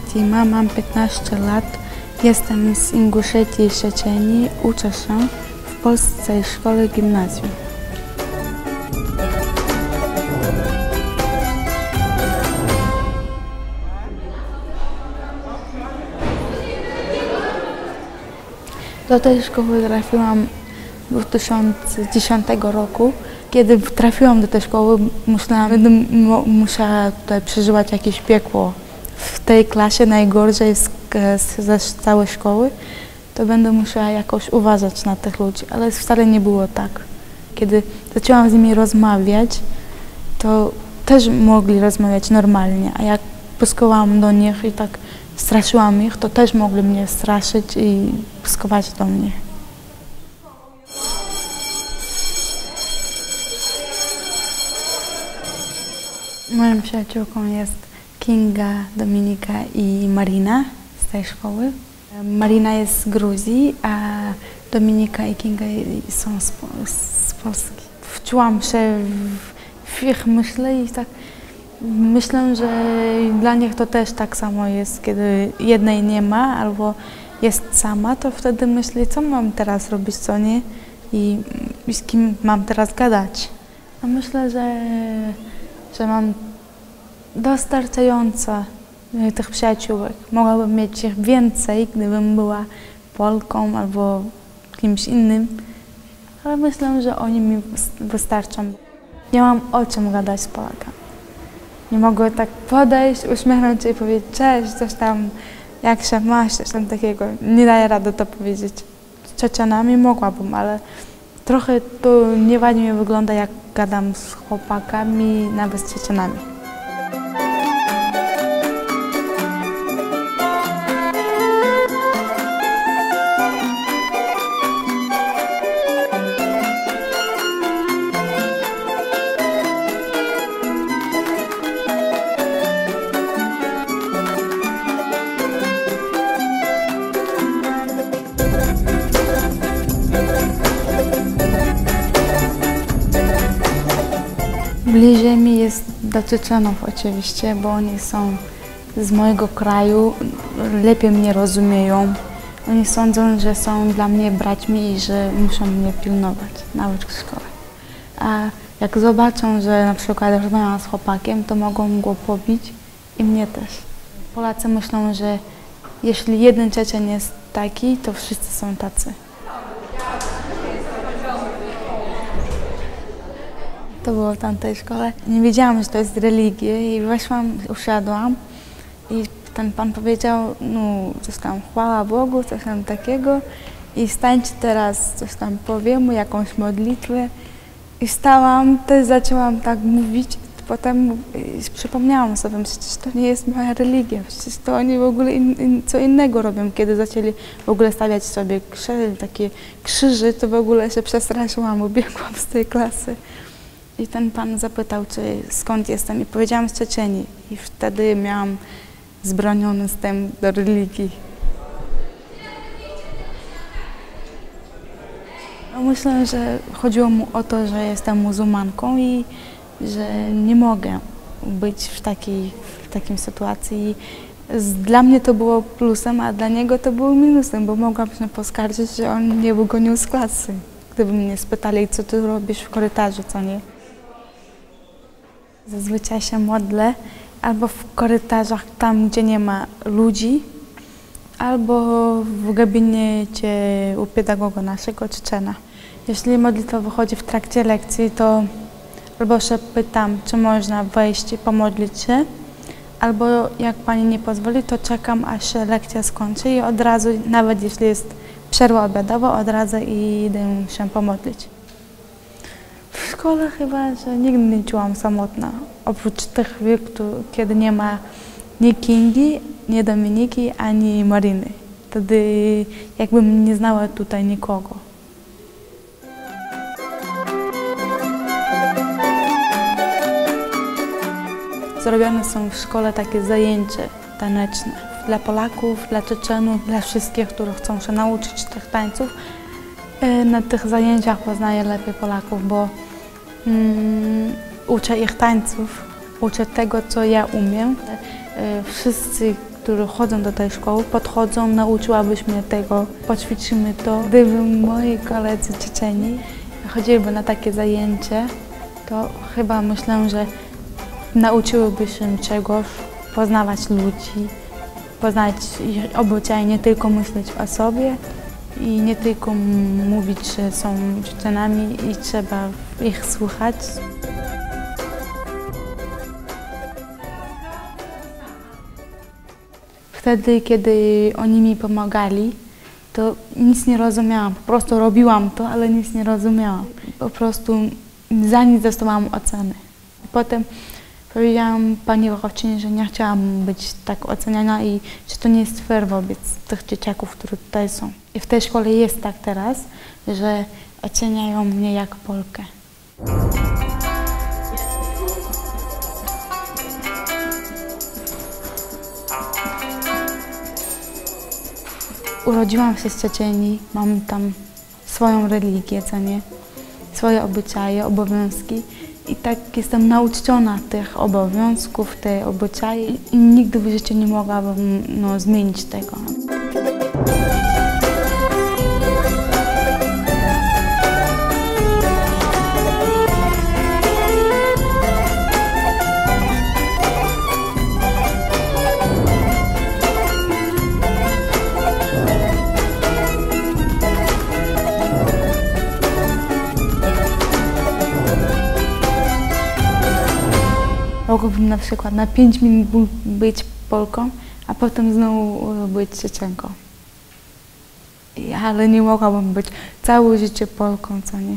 Fatima, mam 15 lat. Jestem z Inguszetii i. Uczę się w Polskiej Szkole Gimnazjum. Do tej szkoły trafiłam 2010 roku. Kiedy trafiłam do tej szkoły, myślałam, będę musiała tutaj przeżywać jakieś piekło. W tej klasie najgorzej z, z, ze całej szkoły, to będę musiała jakoś uważać na tych ludzi, ale wcale nie było tak. Kiedy zaczęłam z nimi rozmawiać, to też mogli rozmawiać normalnie, a jak puskowałam do nich i tak straszyłam ich, to też mogli mnie straszyć i puskować do mnie. Moją przyjaciółką jest Kinga, Dominika i Marina z tej szkoły. Marina jest z Gruzji, a Dominika i Kinga są z, z Polski. Wczułam się w, ich myśli i tak myślę, że dla nich to też tak samo jest, kiedy jednej nie ma albo jest sama, to wtedy myśli, co mam teraz robić, co nie i, i z kim mam teraz gadać. A myślę, że, że mam dostarczająco e, tych przyjaciółek. Mogłabym mieć ich więcej, gdybym była Polką albo kimś innym, ale myślę, że oni mi wys- wystarczą. Nie mam o czym gadać z Polakami. Nie mogę tak podejść, uśmiechnąć się i powiedzieć cześć, coś tam, jak się masz, coś tam takiego. Nie daję rady to powiedzieć. Z Czeczenami mogłabym, ale trochę to nieładnie wygląda, jak gadam z chłopakami, nawet z Czeczenami. Bliżej mi jest do Czeczenów oczywiście, bo oni są z mojego kraju, lepiej mnie rozumieją. Oni sądzą, że są dla mnie braćmi i że muszą mnie pilnować, nawet w szkole. A jak zobaczą, że na przykład rozmawiam z chłopakiem, to mogą go pobić i mnie też. Polacy myślą, że jeśli jeden Czeczen jest taki, to wszyscy są tacy. To było w tamtej szkole. Nie wiedziałam, że to jest religia i weszłam, usiadłam i ten pan powiedział, no coś tam, chwała Bogu, coś tam takiego i stańcie teraz, coś tam powiemy, jakąś modlitwę. I stałam, też zaczęłam tak mówić, potem przypomniałam sobie, przecież to nie jest moja religia, przecież to oni w ogóle in, in, co innego robią. Kiedy zaczęli w ogóle stawiać sobie krze, takie krzyże, to w ogóle się przestraszyłam, ubiegłam z tej klasy. I ten pan zapytał, czy skąd jestem i powiedziałam z Czeczeni. I wtedy miałam zbroniony wstęp do religii. No myślę, że chodziło mu o to, że jestem muzułmanką i że nie mogę być w takiej, w takiej sytuacji. Dla mnie to było plusem, a dla niego to było minusem, bo mogłam się poskarżyć, że on mnie wygonił z klasy. Gdyby mnie spytali, co ty robisz w korytarzu, co nie. Zazwyczaj się modlę albo w korytarzach, tam gdzie nie ma ludzi, albo w gabinecie u pedagoga naszego Czeczena. Jeśli modlitwa wychodzi w trakcie lekcji, to albo się pytam, czy można wejść i pomodlić się, albo jak pani nie pozwoli, to czekam, aż się lekcja skończy i od razu, nawet jeśli jest przerwa obiadowa, od razu idę się pomodlić. Szkole chyba, że nigdy nie czułam samotna. Oprócz tych któ- kiedy nie ma ni Kingi, ni Dominiki, ani Mariny. Wtedy jakbym nie znała tutaj nikogo. Zrobione są w szkole takie zajęcia taneczne dla Polaków, dla Czeczenów, dla wszystkich, którzy chcą się nauczyć tych tańców. E, Na tych zajęciach poznaję lepiej Polaków, bo uczę ich tańców, uczę tego, co ja umiem. E, Wszyscy które chodzą do tej szkoły, podchodzą, nauczyłabyś mnie tego, poćwiczymy to. Gdyby moi koledzy Czeczeni chodziliby na takie zajęcie, to chyba myślę, że nauczyłyby się czegoś, poznawać ludzi, poznać ich obyczaje, nie tylko myśleć o sobie i nie tylko mówić, że są Czeczenami i trzeba ich słuchać. Wtedy, kiedy oni mi pomagali, to nic nie rozumiałam. Po prostu robiłam to, ale nic nie rozumiałam. Po prostu za nic dostawałam oceny. Potem powiedziałam pani wychowczyni, że nie chciałam być tak oceniana i że to nie jest fair wobec tych dzieciaków, które tutaj są. I w tej szkole jest tak teraz, że oceniają mnie jak Polkę. Urodziłam się z Czeczenii, mam tam swoją religię, co nie? Swoje obyczaje, obowiązki. I tak jestem nauczona tych obowiązków, te obyczaje i nigdy w życiu nie mogłabym no, zmienić tego. mogłabym na przykład na 5 minut być Polką, a potem znowu być Czeczenką. Ale nie mogłabym być całe życie Polką, co nie.